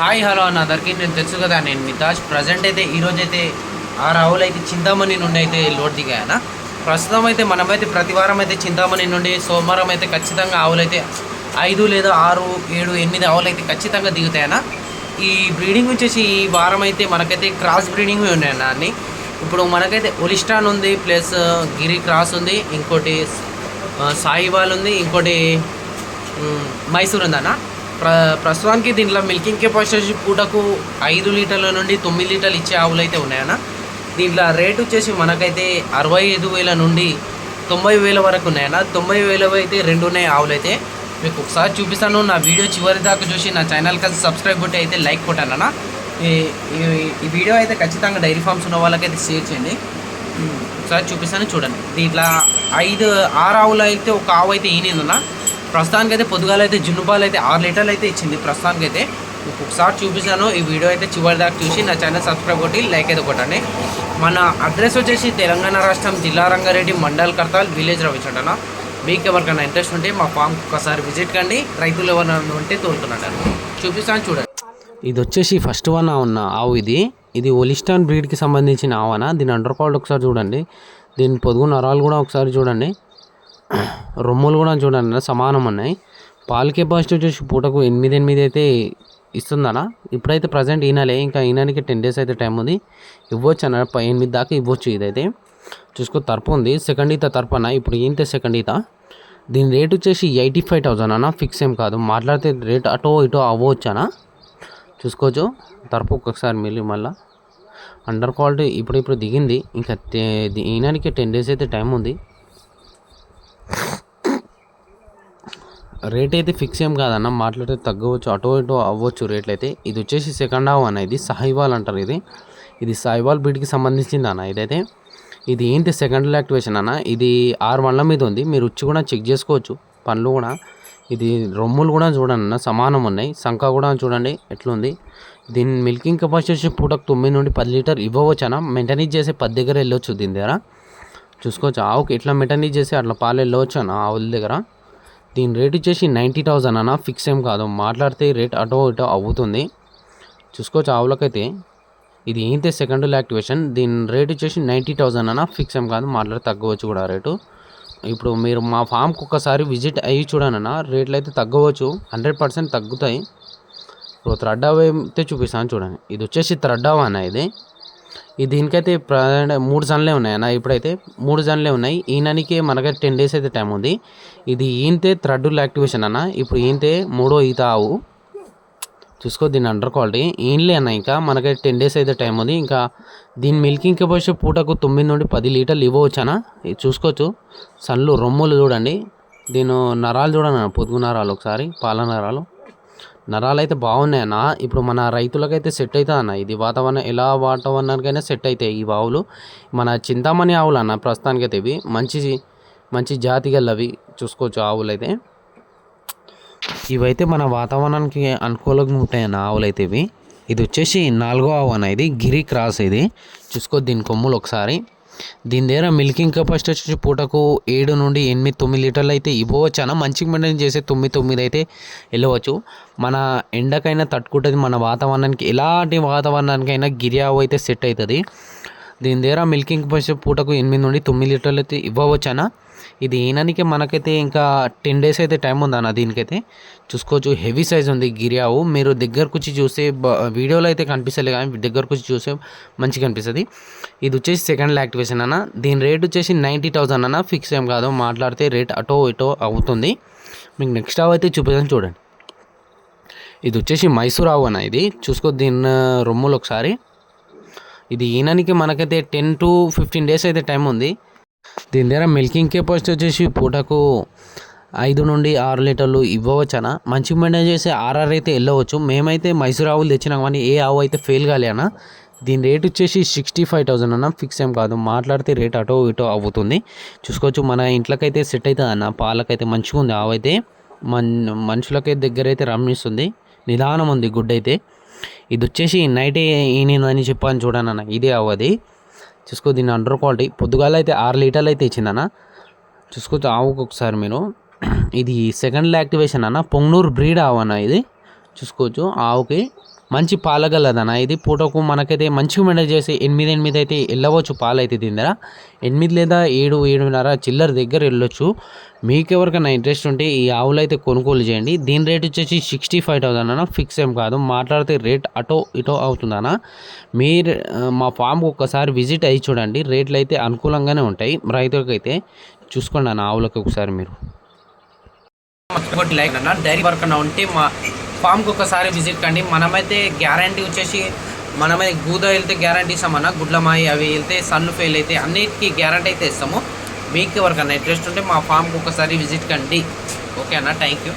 Hi hello అన్న అందరికీ నేను తెలుసు కదా నేను మితాజ్ ప్రజెంట్ అయితే ఈరోజు అయితే ఆరు ఆవులు అయితే చింతామణి నుండి అయితే లోడ్ దిగాయన? ప్రస్తుతం అయితే మనమైతే ప్రతి వారం అయితే చింతామణి నుండి సోమవారం అయితే ఖచ్చితంగా ఆవులు అయితే ఐదు లేదా ఆరు ఏడు ఎనిమిది ఆవులు అయితే ఖచ్చితంగా దిగుతాయన్న ఈ బ్రీడింగ్ వచ్చేసి ఈ వారం అయితే మనకైతే క్రాస్ బ్రీడింగ్ ఉన్నాయన్న అన్ని? ఇప్పుడు మనకైతే ఒలిస్టాన్ ఉంది ప్లస్ గిరి క్రాస్ ఉంది ఇంకోటి సాయిబాల్ సాయివాల్ ఉంది ఇంకోటి మైసూర్ ఉందన్న? ప్ర ప్రస్తుతానికి దీంట్లో మిల్కింగ్ కెపాసిటీ పూటకు ఐదు లీటర్ల నుండి తొమ్మిది లీటర్లు ఇచ్చే ఆవులు అయితే ఉన్నాయన్న. దీంట్లో రేట్ వచ్చేసి మనకైతే అరవై ఐదు వేల నుండి తొంభై వేల వరకు ఉన్నాయన్న. తొంభై వేల అయితే రెండు ఉన్నాయి ఆవులు అయితే. మీకు ఒకసారి చూపిస్తాను నా వీడియో చివరి దాకా చూసి నా ఛానల్ కలిసి సబ్స్క్రైబ్ కొట్టి అయితే లైక్ కొట్టానన్న. ఈ ఈ- ఈ వీడియో అయితే ఖచ్చితంగా డైరీ ఫార్మ్స్ ఉన్న వాళ్ళకైతే షేర్ చేయండి. ఒకసారి చూపిస్తాను చూడండి. దీంట్లో ఐదు ఆరు ఆవులు అయితే ఒక ఆవు అయితే ఈనిందన్నా ప్రస్తుతానికి అయితే పొద్దుగాల అయితే జున్నుపాలు అయితే ఆరు లీటర్లు అయితే ఇచ్చింది. ప్రస్తుతానికి అయితే మీకు ఒకసారి చూపిస్తాను. ఈ వీడియో అయితే చివరి దాకా చూసి నా ఛానల్ సబ్స్క్రైబ్ కొట్టి లైక్ అయితే కొట్టండి. మన అడ్రస్ వచ్చేసి తెలంగాణ రాష్ట్రం జిల్లా రంగారెడ్డి మండల్ కర్తాల్ విలేజ్ రవిచండన మీకు ఎవరికైనా ఇంట్రెస్ట్ ఉంటే మా ఫామ్ ఒకసారి విజిట్ కండి. రైతులు ఎవరైనా ఉంటే తోలుతున్నాడు చూపిస్తాను చూడండి. ఇది వచ్చేసి ఫస్ట్ వన్ ఉన్న ఆవు ఇది. ఇది ఒలిస్టాన్ బ్రీడ్కి సంబంధించిన ఆవన? దీని అండర్ పాల్ట్ ఒకసారి చూడండి. దీని పొదుగు నరాలు కూడా ఒకసారి చూడండి. రొమ్ములు కూడా చూడండి సమానం ఉన్నాయి. పాల కెపాసిటీ వచ్చేసి పూటకు ఎనిమిది ఎనిమిది అయితే ఇస్తుందనా ఇప్పుడైతే ప్రజెంట్ ఈనాలే ఇంకా ఈనానికి టెన్ డేస్ అయితే టైం ఉంది. ఇవ్వచ్చు అన్న ఎనిమిది దాకా ఇవ్వచ్చు ఇదైతే. చూసుకో తర్పు ఉంది. సెకండ్ ఈత తర్పు అన్న ఇప్పుడు ఏంటి సెకండ్ ఈత. దీని రేట్ వచ్చేసి ఎయిటీ ఫైవ్ థౌసండ్ అన్న ఫిక్స్ ఏం కాదు. మాట్లాడితే రేట్ అటో ఇటో అవ్వచ్చానా చూసుకోవచ్చు. తర్పు ఒక్కొక్కసారి మిల్లి మళ్ళా. అండర్ క్వాలిటీ ఇప్పుడు ఇప్పుడు దిగింది. ఇంకా తే- ఈయనకి టెన్ డేస్ అయితే టైం ఉంది. రేట్ అయితే ఫిక్స్ ఏం కాదన్న మాట్లాడితే తగ్గవచ్చు అటో ఇటో అవ్వచ్చు రేట్లు అయితే ఇది వచ్చేసి సెకండ్ హావ్ అన్న ఇది సాహివాల్ అంటారు ఇది. ఇది సాయివాల్ బ్రీడ్కి సంబంధించింది అన్న ఇదైతే. ఇది ఏంటి సెకండ్ యాక్టివేషన్ అన్న ఇది ఆరు మండల మీద ఉంది. మీరు వచ్చి కూడా చెక్ చేసుకోవచ్చు పనులు కూడా. ఇది రొమ్ములు కూడా చూడండి అన్న సమానం ఉన్నాయి. సంఖ కూడా చూడండి ఎట్లుంది. దీని మిల్కింగ్ కెపాసిటీ వచ్చి పూటకు తొమ్మిది నుండి పది లీటర్ ఇవ్వవచ్చు అన్న. మెయింటెనెన్స్ చేసే పది దగ్గర వెళ్ళొచ్చు దీని దగ్గర. చూసుకోవచ్చు ఆవుకి ఎట్లా మెయింటెనెన్స్ చేసి అట్లా పాలు వెళ్ళవచ్చు అన్న ఆవుల దగ్గర. దీని రేట్ వచ్చేసి నైంటీ థౌజండ్ అన్న ఫిక్స్ ఏం కాదు. మాట్లాడితే రేట్ అటో ఇటో అవుతుంది. చూసుకోవచ్చు ఆవులకైతే ఇది ఏంటి సెకండ్ యాక్టివేషన్? దీని రేట్ వచ్చేసి నైంటీ థౌజండ్ అన్న ఫిక్స్ ఏం కాదు. మాట్లాడి తగ్గవచ్చు కూడా రేటు. ఇప్పుడు మీరు మా ఫామ్కి ఒక్కసారి విజిట్ అయ్యి చూడనన్నా రేట్లు అయితే తగ్గవచ్చు. హండ్రెడ్ పర్సెంట్ తగ్గుతాయి. ఇప్పుడు త్రడ్డావ అయితే చూపిస్తాను చూడండి. ఇది వచ్చేసి థ్రెడ్ అన్న ఇది. దీనికైతే మూడు జన్లే ఉన్నాయి అన్న ఇప్పుడైతే మూడు జన్లే ఉన్నాయి. ఈయననికి మనకైతే టెన్ డేస్ అయితే టైం ఉంది. ఇది ఈయంతే థ్రెడ్ యాక్టివేషన్ అన్న. ఇప్పుడు ఈయంతే మూడో ఈత ఆవు. చూసుకో దీని అండర్ క్వాలిటీ ఏంలే అన్న ఇంకా. మనకైతే టెన్ డేస్ అయితే టైం ఉంది. ఇంకా దీని మిల్కింగ్ కెపాసిటీ పూటకు తొమ్మిది నుండి పది లీటర్లు ఇవ్వవచ్చు అన్న. ఇది చూసుకోవచ్చు. సన్లు రొమ్ములు చూడండి. దీని నరాలు చూడండి అన్న, పొదుగు నరాలు ఒకసారి పాల నరాలు. నరాలు అయితే బాగున్నాయి అన్న. ఇప్పుడు మన రైతులకైతే సెట్ అవుతుంది అన్న. ఇది వాతావరణం ఎలా వాతావరణానికైనా సెట్ అవుతాయి ఈ ఆవులు. మన చింతామణి ఆవులు అన్న ప్రస్తుతానికి అయితే ఇవి. మంచి మంచి జాతి గలవి చూసుకోవచ్చు ఆవులు అయితే ఇవైతే మన వాతావరణానికి అనుకూలంగా ఉంటాయి అన్న ఆవులు అయితే ఇవి. ఇది వచ్చేసి నాలుగో ఆవు అన్న ఇది. గిరి క్రాస్ ఇది. చూసుకో దీని కొమ్ములు ఒకసారి. దీని దగ్గర మిల్కింగ్ కెపాసిటీ వచ్చి పూటకు ఏడు నుండి ఎనిమిది తొమ్మిది లీటర్లు అయితే ఇవ్వవచ్చు. అన్న మంచిగా మెయింటైన్ చేసే తొమ్మిది తొమ్మిది అయితే వెళ్ళవచ్చు. మన ఎండకైనా తట్టుకుంటుంది మన వాతావరణానికి ఎలాంటి వాతావరణానికైనా గిరియావు అయితే సెట్ అవుతుంది. దీని దగ్గర మిల్కింగ్ కెపాసిటీ పూటకు ఎనిమిది నుండి తొమ్మిది లీటర్లు అయితే ఇవ్వవచ్చు అన్న ఇది ఈయననికి మనకైతే ఇంకా టెన్ డేస్ అయితే టైం ఉంది అన్న దీనికైతే. చూసుకోవచ్చు హెవీ సైజ్ ఉంది గిరియావు. మీరు దగ్గరకు వచ్చి చూస్తే వీడియోలో అయితే కనిపిస్తలే కానీ దగ్గరకు వచ్చి చూస్తే మంచిగా కనిపిస్తుంది. ఇది వచ్చేసి సెకండ్ యాక్టివేషన్ అన్న. దీని రేట్ వచ్చేసి నైంటీ థౌసండ్ అన్న. ఫిక్స్ ఏం కాదు మాట్లాడితే రేట్ అటో ఇటో అవుతుంది. మీకు నెక్స్ట్ ఆవు అయితే చూపిస్తాను చూడండి. ఇది వచ్చేసి మైసూర్ ఆవు అన్న ఇది. చూసుకో దీని రొమ్ములు ఒకసారి. ఇది ఈయననికి మనకైతే టెన్ టు ఫిఫ్టీన్ డేస్ అయితే టైం ఉంది. దీని దగ్గర మిల్కింగ్ కెపాసిటీ వచ్చేసి పూటకు ఐదు నుండి ఆరు లీటర్లు ఇవ్వవచ్చనా? మంచి మెయింటైన్ చేసి ఆర్ఆర్ అయితే వెళ్ళవచ్చు. మేమైతే మైసూర్ ఆవులు తెచ్చినాం కానీ ఏ ఆవు అయితే ఫెయిల్ కాలే అన్న దీని రేట్ వచ్చేసి సిక్స్టీ ఫైవ్ థౌసండ్ అన్న. ఫిక్స్ ఏం కాదు మాట్లాడితే రేట్ అటో ఇటో అవుతుంది. చూసుకోవచ్చు మన ఇంట్లోకైతే సెట్ అవుతుంది అన్న. పాలకైతే మంచిగా ఉంది ఆవు అయితే మన్ మనుషులకైతే దగ్గర అయితే రమ్మిస్తుంది. నిదానం ఉంది గుడ్ అయితే ఇది వచ్చేసి నైట్ ఈనిందని చెప్పని చూడండి అన్న. ఇదే అది. చూసుకో దీని అండర్ క్వాలిటీ. పొద్దుగాల అయితే ఆరు లీటర్లు అయితే ఇచ్చిందన్న. చూసుకోవచ్చు ఆవుకు ఒకసారి మీరు. ఇది సెకండ్ యాక్టివేషన్ అన్న. పొంగనూరు బ్రీడ్ ఆవు అన్న ఇది. చూసుకోవచ్చు ఆవుకి మంచి పాలగలదన? ఇది పూటకు మనకైతే మంచిగా మెయింటైన్ చేసి ఎనిమిది ఎనిమిది అయితే వెళ్ళవచ్చు పాలు అయితే దీని దగ్గర ఎనిమిది లేదా ఏడు ఏడున్నర చిల్లర దగ్గర వెళ్ళొచ్చు. మీకు ఎవరికైనా ఇంట్రెస్ట్ ఉంటే ఈ ఆవులు అయితే కొనుగోలు చేయండి. దీని రేట్ వచ్చేసి సిక్స్టీ ఫైవ్ థౌసండ్ అన్న ఫిక్స్ ఏం కాదు. మాట్లాడితే రేట్ అటో ఇటో అవుతుందన్న మీరు మా ఫామ్కి ఒక్కసారి విజిట్ అయ్యి చూడండి. రేట్లు అయితే అనుకూలంగానే ఉంటాయి. రైతులకైతే అయితే చూసుకోండి అన్న ఆవులకు ఒకసారి మీరు. ఒకటి లైక్ అన్న. డైరీ వర్క్ అన్న ఉంటే మా ఫామ్కి ఒకసారి విజిట్ కండి. మనమైతే గ్యారంటీ వచ్చేసి మనమైతే గూద వెళ్తే గ్యారంటీ ఇస్తామన్న. గుడ్లమాయి అవి వెళ్తే సన్ను ఫెయిల్ అయితే అన్నిటికీ గ్యారంటీ అయితే ఇస్తాము. మీకు ఎవరికన్నా ఇంట్రెస్ట్ ఉంటే మా ఫామ్కి ఒకసారి విజిట్ కండి. ఓకే అన్న థ్యాంక్ యూ